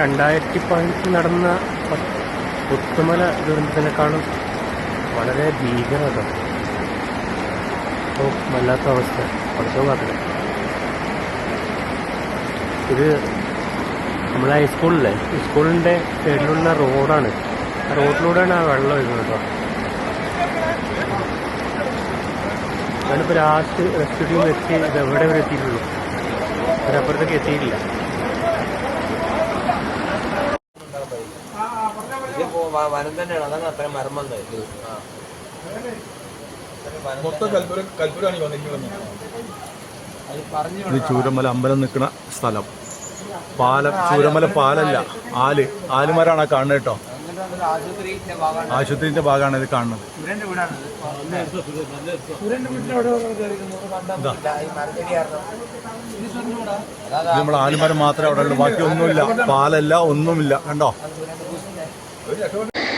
രണ്ടായിരത്തി പതിനെട്ടിൽ നടന്ന പുത്തുമല ദുരന്തത്തിനേക്കാളും വളരെ ഭീകരത. ഓ വല്ലാത്ത അവസ്ഥ. പഠിച്ചോ കാത്തില്ല ഇത് നമ്മളെ ഹൈസ്കൂളിലെ സ്കൂളിന്റെ സൈഡിലുള്ള റോഡാണ് ആ റോഡിലൂടെയാണ് ആ വെള്ളം വരുന്നത് കേട്ടോ. ഞാനിപ്പോൾ ലാസ്റ്റ് റെസ്ക്യൂ ടീം എത്തി. ഇത് എവിടെ വരെ എത്തിയിട്ടുള്ളൂ? അതിനപ്പുറത്തേക്ക് എത്തിയിട്ടില്ല. വനം തന്നെയാണ്. അതാണ് അത്രയും മരം വന്നത് ഇത് ചൂരമല അമ്പലം നിൽക്കുന്ന സ്ഥലം. പാലം ചൂരമല പാലല്ല. ആൽ. ആലുമരാണ് കാണുന്നത് കേട്ടോ. ആശുപത്രിന്റെ ഭാഗമാണ്. ഇത് കാണുന്നത്. നമ്മൾ ആലുമരം മാത്രമേ അവിടെ ഉള്ളൂ. ബാക്കി ഒന്നുമില്ല. പാലല്ല ഒന്നുമില്ല. കണ്ടോ? Oh, yeah, go ahead.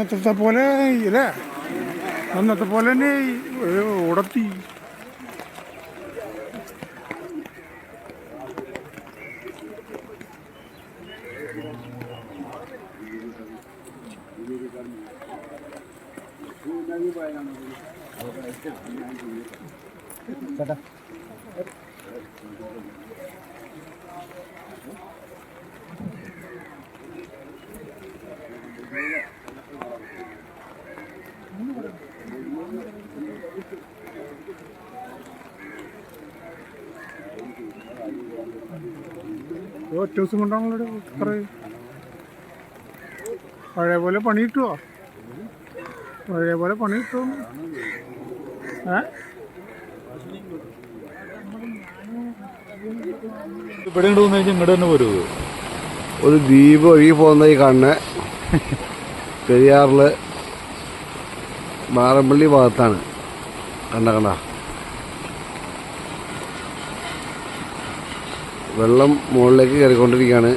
അന്നത്തെ പോലെ ഇല്ലേ. അന്നത്തെ പോലെ തന്നെ ഉടത്തി. ഒരു ഒറ്റ ദിവസം കൊണ്ടാണല്ലോ ഇത്ര പഴയ പോലെ പണി കിട്ടുമോ പഴയ പോലെ പണി കിട്ടും ഏ? ഇവിടെ ഇങ്ങോട്ട് തന്നെ വരൂ ഒരു ദ്വീപ് ഒഴുകി പോകുന്ന ഈ കണ്ണ് പെരിയാറിൽ മാറമ്പള്ളി ഭാഗത്താണ്. കണ്ട കണ്ട. വെള്ളം മുകളിലേക്ക് കയറിക്കൊണ്ടിരിക്കുകയാണ്.